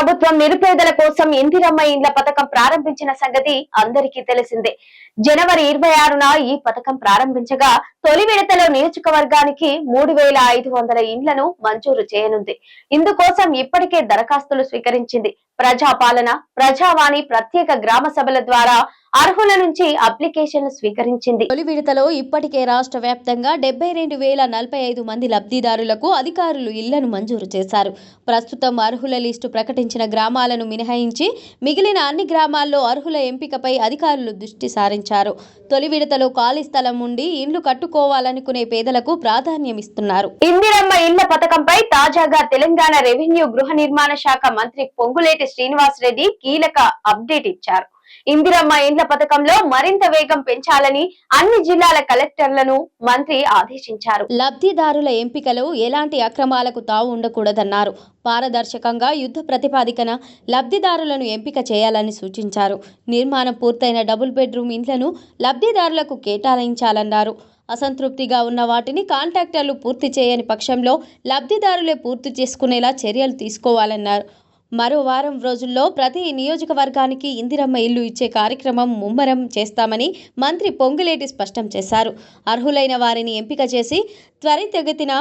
ప్రభుత్వం నిరుపేదల కోసం ఇందిరమ్మ ఇండ్ల పథకం ప్రారంభించిన సంగతి అందరికీ తెలిసిందే. జనవరి ఇరవై ఆరున ఈ పథకం ప్రారంభించగా తొలి విడతలో నియోజకవర్గానికి మూడు వేల ఐదు వందల ఇండ్లను మంజూరు చేయనుంది. ఇందుకోసం ఇప్పటికే దరఖాస్తులు స్వీకరించింది. ప్రజాపాలన ప్రజావాణి ప్రత్యేక గ్రామ సభల ద్వారా అర్హుల నుంచి అప్లికేషన్లు స్వీకరించింది. తొలి విడతలో ఇప్పటికే రాష్ట్ర వ్యాప్తంగా డెబ్బై రెండు వేల నలభై ఐదు మంది లబ్ధిదారులకు అధికారులు ఇళ్ళను మంజూరు చేశారు. ప్రస్తుతం అర్హుల లిస్టు ప్రకటించిన గ్రామాలను మినహాయించి మిగిలిన అన్ని గ్రామాల్లో అర్హుల ఎంపికపై అధికారులు దృష్టి సారించారు. తొలి విడతలో ఖాళీ స్థలం ఉండి ఇండ్లు కట్టుకోవాలనుకునే పేదలకు ప్రాధాన్యమిస్తున్నారు ఇందిరమ్మ ఇళ్ళ పథకంపై తాజాగా తెలంగాణ రెవెన్యూ గృహ నిర్మాణ శాఖ మంత్రి పొంగులేటి శ్రీనివాస్ రెడ్డి కీలక అప్డేట్ ఇచ్చారు. ఇందిరమ్మ ఇండ్ల పథకంలో మరింత వేగం పెంచాలని అన్ని జిల్లాల కలెక్టర్లను మంత్రి ఆదేశించారు. లబ్ధిదారుల ఎంపికలో ఎలాంటి అక్రమాలకు తావు ఉండకూడదన్నారు. పారదర్శకంగా యుద్ధ ప్రతిపాదికన లబ్ధిదారులను ఎంపిక చేయాలని సూచించారు. నిర్మాణం పూర్తయిన డబుల్ బెడ్రూమ్ ఇండ్లను లబ్ధిదారులకు కేటాయించాలన్నారు. అసంతృప్తిగా ఉన్న వాటిని కాంట్రాక్టర్లు పూర్తి చేయని పక్షంలో లబ్ధిదారులే పూర్తి చేసుకునేలా చర్యలు తీసుకోవాలన్నారు. మరో వారం రోజుల్లో ప్రతి నియోజకవర్గానికి ఇందిరమ్మ ఇల్లు ఇచ్చే కార్యక్రమం ముమ్మరం చేస్తామని మంత్రి పొంగులేటి స్పష్టం చేశారు. అర్హులైన వారిని ఎంపిక చేసి త్వరితగతిన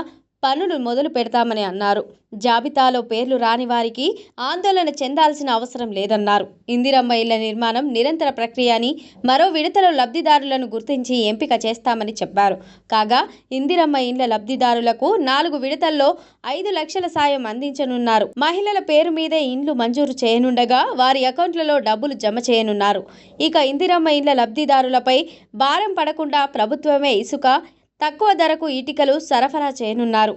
పనులు మొదలు పెడతామని అన్నారు. జాబితాలో పేర్లు రాని వారికి ఆందోళన చెందాల్సిన అవసరం లేదన్నారు. ఇందిరమ్మ ఇళ్ళ నిర్మాణం నిరంతర ప్రక్రియ అని మరో విడతలో లబ్ధిదారులను గుర్తించి ఎంపిక చేస్తామని చెప్పారు. కాగా ఇందిరమ్మ ఇండ్ల లబ్ధిదారులకు నాలుగు విడతల్లో ఐదు లక్షల సాయం అందించనున్నారు. మహిళల పేరు మీదే ఇండ్లు మంజూరు చేయనుండగా వారి అకౌంట్లలో డబ్బులు జమ చేయనున్నారు. ఇక ఇందిరమ్మ ఇండ్ల లబ్ధిదారులపై భారం పడకుండా ప్రభుత్వమే ఇసుక తక్కువ ధరకు ఇటుకలు సరఫరా చేయనున్నారు.